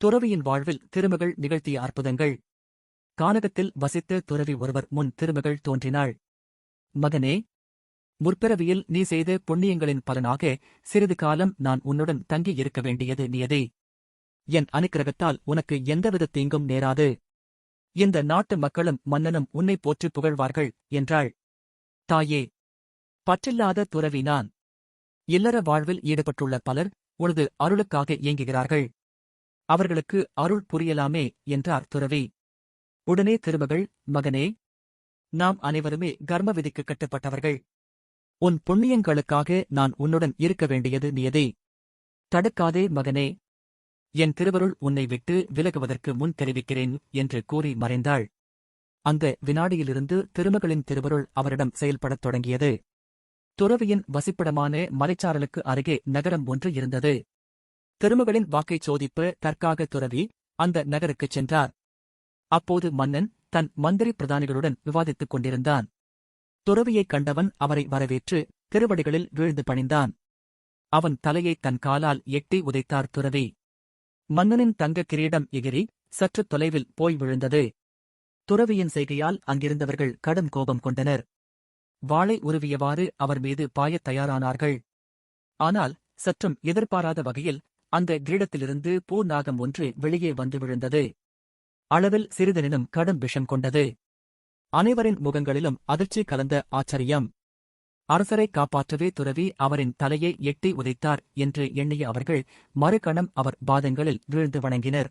துறவியின் வாழ்வில் திருமகள் நிகழ்த்திய அற்புதங்கள். கானகத்தில் வசித்த துறவி ஒருவர் முன் திருமகள் தோன்றினாள். மகனே முற்பிறவியில் நீ செய்த புண்ணியங்களின் பலனாக சிறிது காலம் நான் உன்னுடன் தங்கி இருக்க வேண்டியது நியதே. என் அனுக்கிரகத்தால் உனக்கு எந்தவித தீங்கும் நேராது. இந்த நாட்டு மக்களும் மன்னனும் உன்னை போற்றி புகழ்வார்கள் என்றாள். தாயே பற்றில்லாத துறவி நான். இல்லற வாழ்வில் ஈடுபட்டுள்ள பலர் உனது அருளுக்காக இயங்குகிறார்கள். அவர்களுக்கு அருள் புரியலாமே என்றார் துறவி. உடனே திருமகள் மகனே நாம் அனைவருமே கர்ம விதிக்கு கட்டுப்பட்டவர்கள். உன் புண்ணியங்களுக்காக நான் உன்னுடன் இருக்க வேண்டியது நியதே. தடுக்காதே மகனே. என் திருவருள் உன்னை விட்டு விலகுவதற்கு முன் தெரிவிக்கிறேன் என்று கூறி மறைந்தாள். அந்த வினாடியிலிருந்து திருமகளின் திருவருள் அவரிடம் செயல்படத் தொடங்கியது. துறவியின் வசிப்பிடமான மலைச்சாரலுக்கு அருகே நகரம் ஒன்று இருந்தது. திருமகளின் வாக்கைச் சோதிப்பு தற்காக துறவி அந்த நகருக்குச் சென்றார். அப்போது மன்னன் தன் மந்திரி பிரதானிகளுடன் விவாதித்துக் கொண்டிருந்தான். துறவியைக் கண்டவன் அவரை வரவேற்று திருவடிகளில் வீழ்ந்து பணிந்தான். அவன் தலையை தன் காலால் எட்டி உதைத்தார் துறவி. மன்னனின் தங்க கிரீடம் எகிரி சற்று தொலைவில் போய் விழுந்தது. துறவியின் செய்கையால் அங்கிருந்தவர்கள் கடும் கோபம் கொண்டனர். வாளை உருவியவாறு அவர் மீது பாயத் தயாரானார்கள். ஆனால் சற்றும் எதிர்பாராத வகையில் அந்த கிரீடத்திலிருந்து பூ நாகம் ஒன்று வெளியே வந்து விழுந்தது. அளவில் சிறிதனினும் கடும் விஷம் கொண்டது. அனைவரின் முகங்களிலும் அதிர்ச்சி கலந்த ஆச்சரியம். அரசரை காப்பாற்றவே துறவி அவரின் தலையை எட்டி உதைத்தார் என்று எண்ணிய அவர்கள் மறுகணம் அவர் பாதங்களில் வீழ்ந்து வணங்கினர்.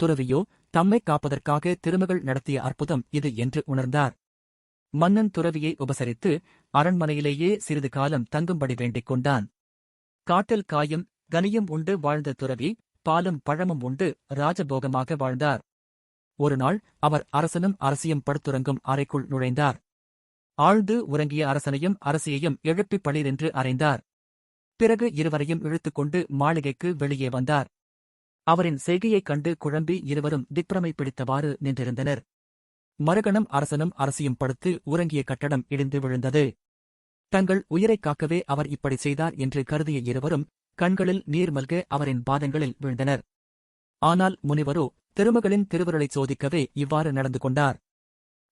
துறவியோ தம்மை காப்பதற்காக திருமகள் நடத்திய அற்புதம் இது என்று உணர்ந்தார். மன்னன் துறவியை உபசரித்து அரண்மனையிலேயே சிறிது காலம் தங்கும்படி வேண்டிக் கொண்டான். காட்டில் காயும் கனியம் உண்டு வாழ்ந்த துறவி பாலும் பழமும் உண்டு ராஜபோகமாக வாழ்ந்தார். ஒருநாள் அவர் அரசனும் அரசியும் படுத்துறங்கும் அறைக்குள் நுழைந்தார். ஆழ்ந்து உறங்கிய அரசனையும் அரசியையும் எழுப்பிப் பளிரென்று அறைந்தார். பிறகு இருவரையும் இழுத்துக்கொண்டு மாளிகைக்கு வெளியே வந்தார். அவரின் செய்கையைக் கண்டு குழம்பி இருவரும் திக்பிரமை பிடித்தவாறு நின்றிருந்தனர். மறுகணம் அரசனும் அரசியும் படுத்து உறங்கிய கட்டடம் இடிந்து விழுந்தது. தங்கள் உயிரைக் காக்கவே அவர் இப்படி செய்தார் என்று கருதிய இருவரும் கண்களில் நீர் மல்க அவரின் பாதங்களில் விழுந்தனர். ஆனால் முனிவரோ திருமகளின் திருவருளைச் சோதிக்கவே இவ்வாறு நடந்து கொண்டார்.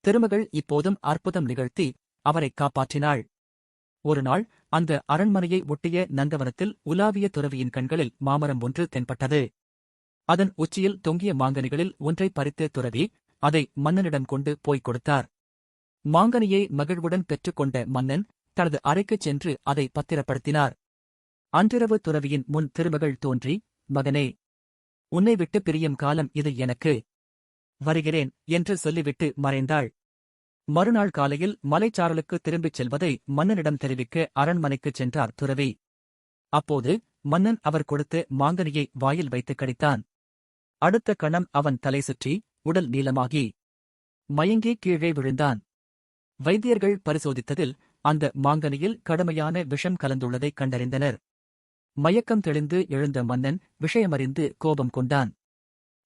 திருமகள் இப்போதும் அற்புதம் நிகழ்த்தி அவரைக் காப்பாற்றினாள். ஒருநாள் அந்த அரண்மனையை ஒட்டிய நந்தவனத்தில் உலாவிய துறவியின் கண்களில் மாமரம் ஒன்று தென்பட்டது. அதன் உச்சியில் தொங்கிய மாங்கனிகளில் ஒன்றை பறித்து துறவி அதை மன்னனிடம் கொண்டு போய்க் கொடுத்தார். மாங்கனியை மகிழ்வுடன் பெற்றுக்கொண்ட மன்னன் தனது அறைக்குச் சென்று அதை பத்திரப்படுத்தினார். அன்றிரவு துறவியின் முன் திருமகள் தோன்றி மகனே உன்னை விட்டு பிரியும் காலம் இது எனக்கு. வருகிறேன் என்று சொல்லிவிட்டு மறைந்தாள். மறுநாள் காலையில் மலைச்சாரலுக்கு திரும்பிச் செல்வதை மன்னனிடம் தெரிவிக்க அரண்மனைக்குச் சென்றார் துறவி. அப்போது மன்னன் அவர் கொடுத்த மாங்கனியை வாயில் வைத்து கடித்தான். அடுத்த கணம் அவன் தலை சுற்றி உடல் நீளமாகி மயங்கி கீழே விழுந்தான். வைத்தியர்கள் பரிசோதித்ததில் அந்த மாங்கனியில் கடுமையான விஷம் கலந்துள்ளதைக் கண்டறிந்தனர். மயக்கம் தெளிந்து எழுந்த மன்னன் விஷயமறிந்து கோபம் கொண்டான்.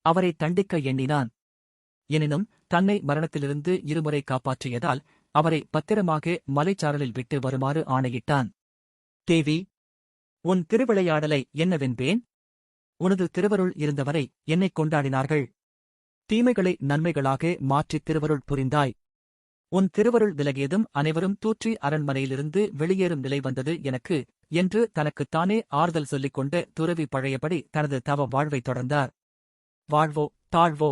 அவரை தண்டிக்க எண்ணினான். எனினும் தன்னை மரணத்திலிருந்து இருமுறை காப்பாற்றியதால் அவரை பத்திரமாக மலைச்சாரலில் விட்டு வருமாறு ஆணையிட்டான். தேவி உன் திருவிளையாடலை என்னவென்பேன்? உனது திருவருள் இருந்தவரை என்னைக் கொண்டாடினார்கள். தீமைகளை நன்மைகளாக மாற்றித் திருவருள் புரிந்தாய். உன் திருவருள் விலகியதும் அனைவரும் தூற்றி அரண்மனையிலிருந்து வெளியேறும் நிலை வந்தது எனக்கு என்று தனக்குத்தானே ஆறுதல் சொல்லிக் கொண்டு துறவி பழையபடி தனது தவ வாழ்வைத் தொடர்ந்தார். வாழ்வோ தாழ்வோ?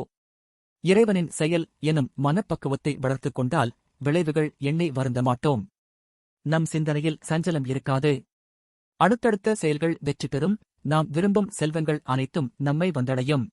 இறைவனின் செயல் எனும் மனப்பக்குவத்தை வளர்த்துக் கொண்டால் விளைவுகள் எண்ணி வருந்த மாட்டோம். நம் சிந்தனையில் சஞ்சலம் இருக்காது. அடுத்தடுத்த செயல்கள் வெற்றி பெறும். நாம் விரும்பும் செல்வங்கள் அனைத்தும் நம்மை வந்தடையும்.